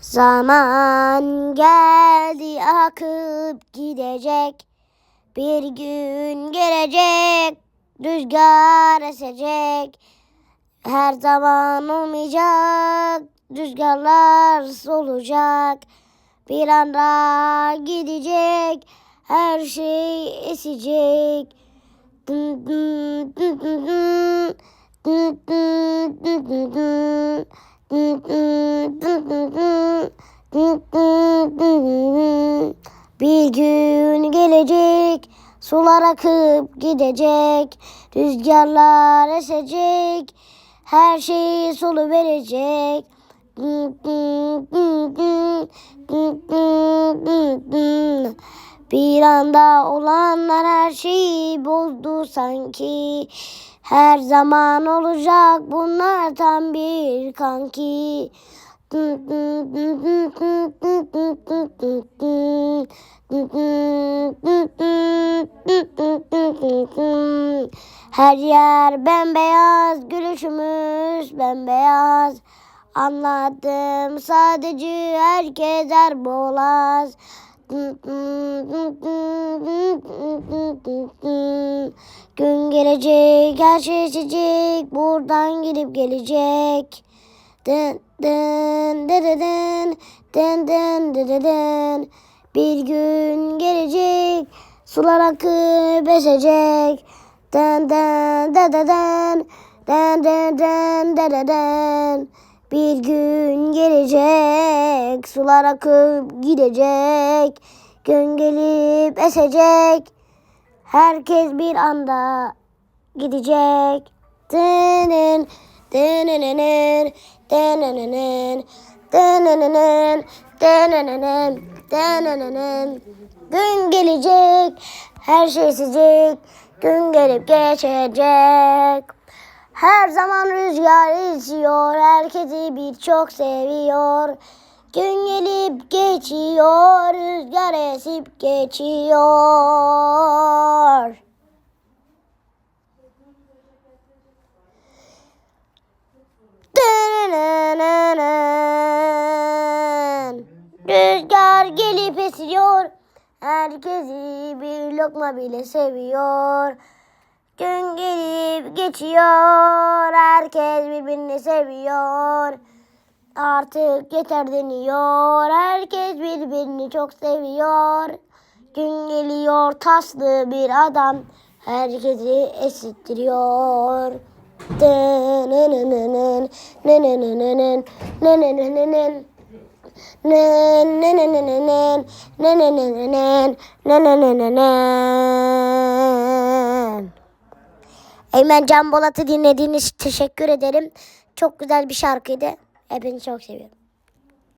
Zaman geldi akıp gidecek. Bir gün gelecek, rüzgar esecek. Her zaman olmayacak, rüzgarlar solacak. Bir anda gidecek, her şey esecek. Dın dın dın dın dın. Dın dın dın dın dın. Dın dın Bir gün gelecek, sular akıp gidecek, rüzgarlar esecek, her şey solu verecek. Bir anda olanlar her şeyi bozdu sanki. Her zaman olacak bunlar tam bir kanki. Her yer bembeyaz, gülüşümüz bembeyaz. Anladım sadece herkes her. Gün gelecek, her şey geçecek, buradan gidip gelecek. Dın dın dı dı dın, dın dın dı dı dın. Bir gün gelecek, sular akıp esecek. Dın dın dı dı dın, dın dın dın dı dı dın. Bir gün gelecek, sular akıp gidecek. Gün gelip esecek, herkes bir anda gidecek. Dının, dınınının, dınınının, dınınının, dınınının, dınınının. Gün gelecek, her şey sizecek, gün gelip geçecek. Her zaman rüzgar esiyor, herkesi birçok seviyor. Gün gelip geçiyor, rüzgar esip geçiyor. Rüzgar gelip esiyor, herkesi bir lokma bile seviyor. Gün gelip geçiyor, herkes birbirini seviyor. Artık yeter deniyor, herkes birbirini çok seviyor. Gün geliyor taslı bir adam, herkesi esittiriyor. Dınınınının, nınınınının, nınınınının. Nın, nınınınının, nınınınının, nınınınının. Eymen Can Bolat'ı dinlediğiniz için teşekkür ederim. Çok güzel bir şarkıydı. Hepinizi çok seviyorum.